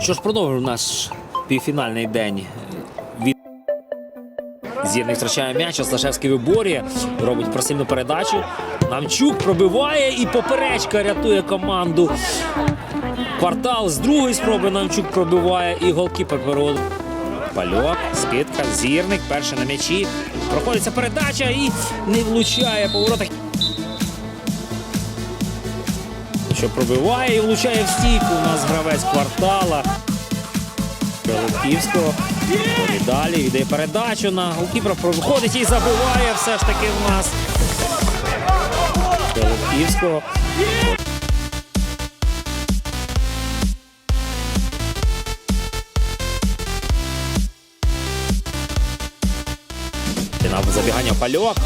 Що ж продовжує наш півфінальний день. Від Зірник втрачає м'яч, Осташевський виборює, робить просильну передачу. Намчук пробиває і поперечка рятує команду. Квартал з другої спроби Намчук пробиває і голкіпер переводить. Пальок, скидка, зірник, перший на м'ячі. Проходиться передача і не влучає по Що пробиває і влучає в стійку. У нас гравець квартала. Лутківського. І далі йде передачу на голкіпера. Проходить і забиває все ж таки в нас. Лутківського. На забігання Пальок.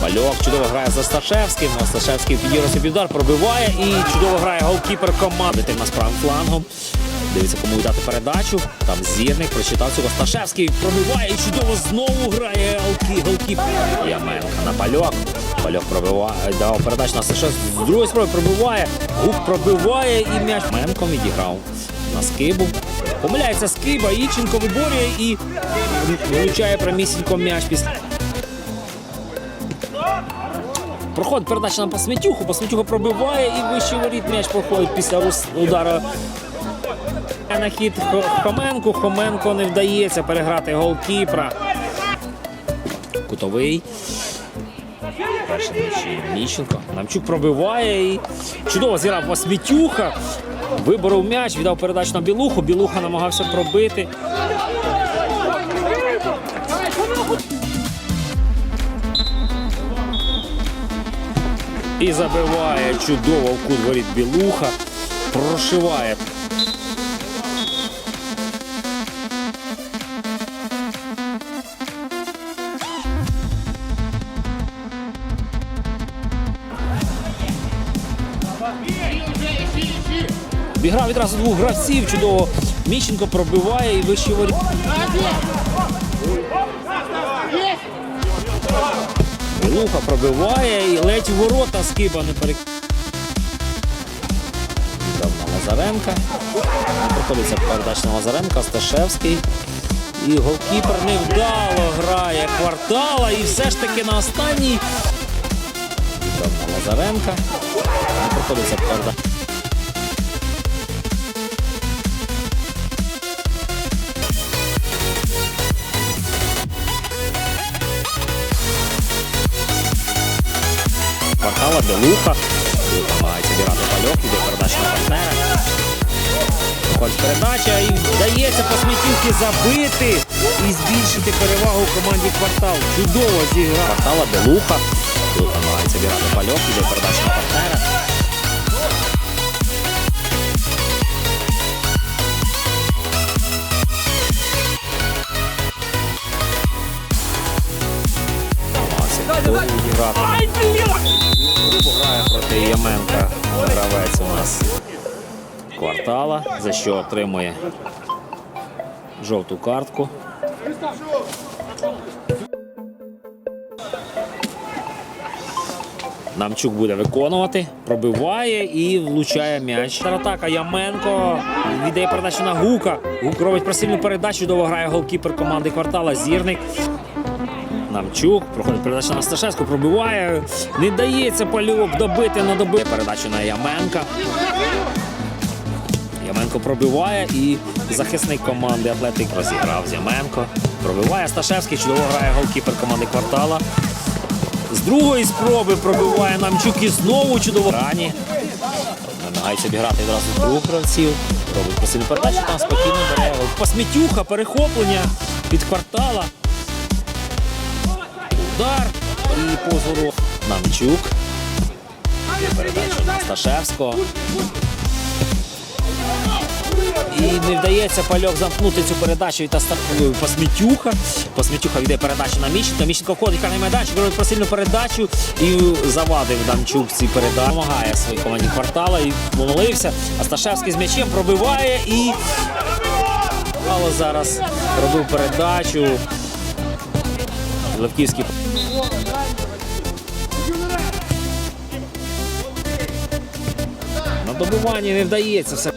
Пальок чудово грає за Сташевським. Сташевський підігрує собі удар, пробиває і чудово грає голкіпер команди. Тим нас правим флангом. Дивиться, кому віддати передачу. Там зірник прочитав цього. Сташевський пробиває і чудово знову грає голкі, голкіпер. Яменка на Пальок. Пальок пробиває. Дав передачу на Сташевського. З другої спроби пробиває. Гук пробиває і м'яч Менком відіграв на скибу. Помиляється скиба, Іченко виборює і влучає прямісінько м'яч після. Проходить передача на Посметюху, Посметюха пробиває і вище воріт м'яч проходить після рус- удара. На хід Хоменку. Хоменко не вдається переграти голкіпра. Кутовий. Перший м'яч Міщенко. Намчук пробиває і чудово зіграв Посметюха. Виборов м'яч, віддав передачу на Білуху. Білуха намагався пробити. І забиває чудово в кут Білуха. Прошиває. Обіграв відразу двох гравців. Чудово. Міщенко пробиває і вище воріт. Білуха пробиває і ледь в ворота скиба не перек... Віддав Лазаренка. Проходиться передача на Лазаренка, Сташевський. І голкіпер невдало грає квартала. І все ж таки на останній. Віддав на Лазаренка. Проходиться передача. Квартала, Белуха. Тут намагається бірати пальок, іде передача на партнера. Виходить передача і вдається по смітівки забити і збільшити перевагу команді квартал. Чудово зіграв. Квартала, Белуха. Тут намагається обіграти пальок, іде передача на партнера. Яменка гравець у нас квартала, за що отримує жовту картку. Намчук буде виконувати, пробиває і влучає м'яч. Атака Яменко віддає передачу на Гука. Гук робить просильну передачу, довго грає голкіпер команди квартала Зірник. Намчук проходить передача на Сташевську, пробиває. Не дається пальок добити на добити. Передачу на Яменка. Яменко пробиває і захисник команди Атлетик розіграв з Яменко. Пробиває Сташевський, чудово грає голкіпер команди квартала. З другої спроби пробиває Намчук і знову чудово рані. Намагається обіграти відразу двох гравців. Робить посильну передачу, там спокійно бере. Посмітюха, перехоплення від квартала. Удар і позору Намчук. Передача на Сташевського. І не вдається пальок замкнути цю передачу від Астахової Посмітюха. Посмітюха йде передачу на Міщенка. Міщенко входить карний майданчик, робить просильну передачу і завадив Дамчук ці передачі. Помагає своїй команді квартала і помолився. Асташевський з м'ячем пробиває і Мало зараз робив передачу. Левківський На добиванні не вдається все.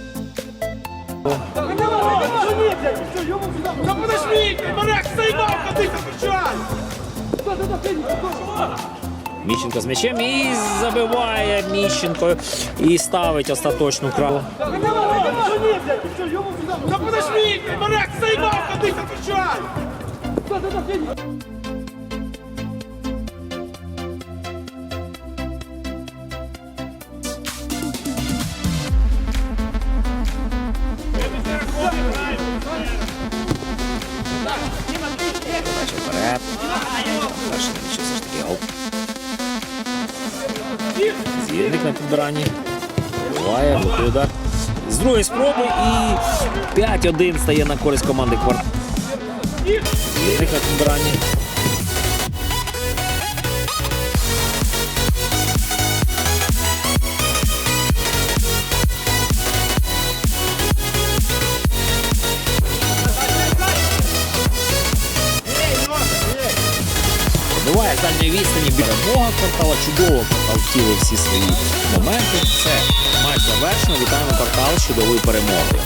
Міщенко з м'ячем і забиває Міщенко і ставить остаточну крапку. Да подожди, заебал, ходи, отвечай! Передача вперед. Перший все ж таки гол. Звірник на підбиранні. Буває, блокує удар. З другої спроби і 5-1 стає на користь команди Кварт. Звірник на підбиранні. Буває з дальньої відстані перемога квартала, чудово квартал втілив всі свої моменти. Все, матч завершено. Вітаємо квартал з чудовою перемогою.